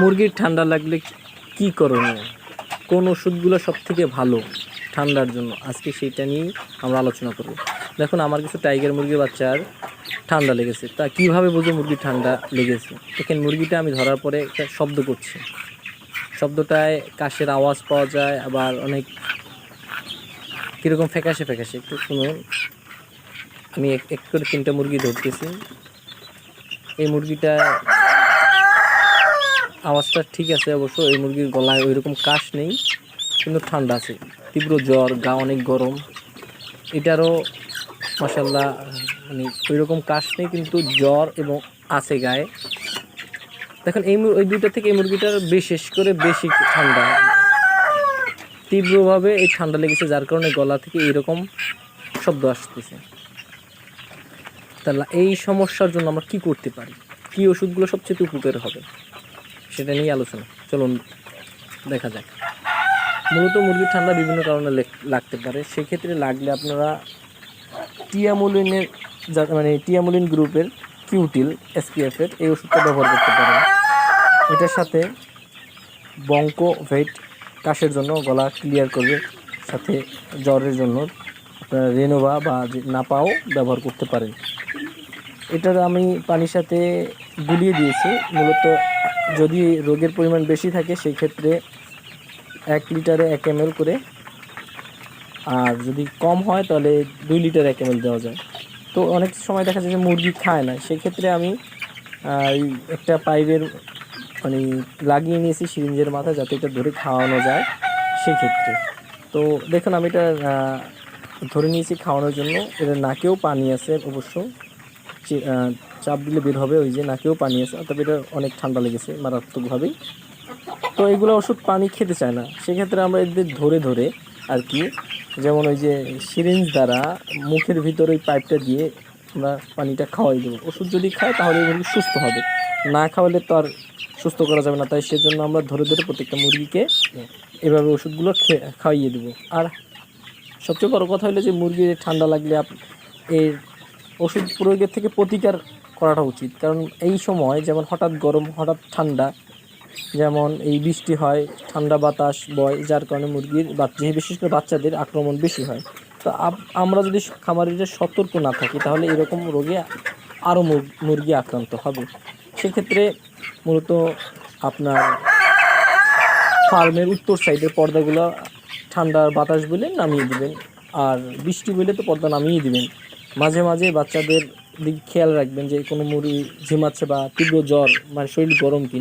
মুরগির ঠান্ডা লাগলে কি করণীয়? কোন ওষুধগুলো সবথেকে ভালো ঠান্ডার জন্য? আজকে সেইটা নিয়েই আমরা আলোচনা করব। দেখুন, আমার কিছু টাইগার মুরগির বাচ্চার ঠান্ডা লেগেছে। তা কীভাবে বুঝো মুরগির ঠান্ডা লেগেছে? দেখেন, মুরগিটা আমি ধরার পরে একটা শব্দ করছি। শব্দটায় কাশের আওয়াজ পাওয়া যায়, আবার অনেক কীরকম ফ্যাকাশে ফ্যাকাশে। একটু শুনুন। আমি এক এক করে তিনটা মুরগি ধরতেছি। এই মুরগিটা আওয়াজটা ঠিক আছে অবশ্য, এই মুরগির গলায় ওই রকম কাশ নেই, কিন্তু ঠান্ডা আছে। তীব্র জ্বর, গা অনেক গরম। এটারও মাসাল্লাহ মানে ওই রকম কাশ নেই, কিন্তু জ্বর এবং আছে গায়ে। দেখুন, এই ওই দুইটা থেকে এই মুরগিটার বিশেষ করে বেশি ঠান্ডা। তীব্রভাবে এই ঠান্ডা লেগেছে, যার কারণে গলা থেকে এইরকম শব্দ আসতেছে। তাহলে এই সমস্যার জন্য আমরা কি করতে পারি? কি ওষুধগুলো সবচেয়ে উপকার হবে? সেটা নিয়ে আলোচনা। চলুন দেখা যাক। মূলত মুরগির ঠান্ডা বিভিন্ন কারণে লাগতে পারে। সেক্ষেত্রে লাগলে আপনারা টিয়ামোলিনের মানে টিয়ামুলিন গ্রুপের কিউটিল, এসপিএফের এই ওষুধটা ব্যবহার করতে পারেন। এটার সাথে বঙ্কো ভেট কাশের জন্য গলা ক্লিয়ার করবে। সাথে জ্বরের জন্য আপনারা রেনোভা বা নাপাও ব্যবহার করতে পারেন। এটার আমি পানির সাথে গুলিয়ে দিয়েছি। মূলত যদি রোগের পরিমাণ বেশি থাকে সেই ক্ষেত্রে এক লিটারে এক এম করে। আর যদি কম হয়, তাহলে দুই লিটার এক এম দেওয়া যায়। তো অনেক সময় দেখা যায় যে মুরগি খায় না। সেক্ষেত্রে আমি একটা পাইপের মানে লাগিয়ে নিয়েছি সিরিঞ্জের মাথা যাতে এটা ধরে খাওয়ানো যায় সেক্ষেত্রে। তো দেখুন, আমি এটা ধরে নিয়েছি খাওয়ানোর জন্য। এটা নাকেও পানি আছে অবশ্য। চাপ দিলে বের হবে ওই যে নাকেও পানি আছে, তবে এটা অনেক ঠান্ডা লেগেছে মারাত্মকভাবেই। তো এগুলো ওষুধ পানি খেতে চায় না। সেক্ষেত্রে আমরা এদের ধরে ধরে আর কি, যেমন ওই যে সিরিঞ্জ দ্বারা মুখের ভিতরে ওই পাইপটা দিয়ে আমরা পানিটা খাওয়াই দেবো। ওষুধ যদি খায় তাহলে মুরগি সুস্থ হবে। না খাওয়ালে তো আর সুস্থ করা যাবে না। তাই সেজন্য আমরা ধরে ধরে প্রত্যেকটা মুরগিকে এভাবে ওষুধগুলো খাইয়ে দেবো। আর সবচেয়ে বড় কথা হলো যে মুরগির ঠান্ডা লাগলে এর ওষুধ প্রয়োগের থেকে প্রতিকার করাটা উচিত। কারণ এই সময় যেমন হঠাৎ গরম, হঠাৎ ঠান্ডা, যেমন এই বৃষ্টি হয়, ঠান্ডা বাতাস বয়, যার কারণে মুরগির বাচ্চা বিশেষ করে বাচ্চাদের আক্রমণ বেশি হয়। তো আমরা যদি খামারিরা সতর্ক না থাকি, তাহলে এরকম রোগে আরও মুরগি আক্রান্ত হবে। সেক্ষেত্রে মূলত আপনার ফার্মের উত্তর সাইডের পর্দাগুলো ঠান্ডার বাতাস বলে নামিয়ে দিবেন। আর বৃষ্টি বলে তো পর্দা নামিয়ে দিবেন। মাঝে মাঝে বাচ্চাদের দিক খেয়াল রাখবেন যে কোনো মুড়ি ঝিমাচ্ছে বা তীব্র জ্বর মানে শরীর গরম কিনা।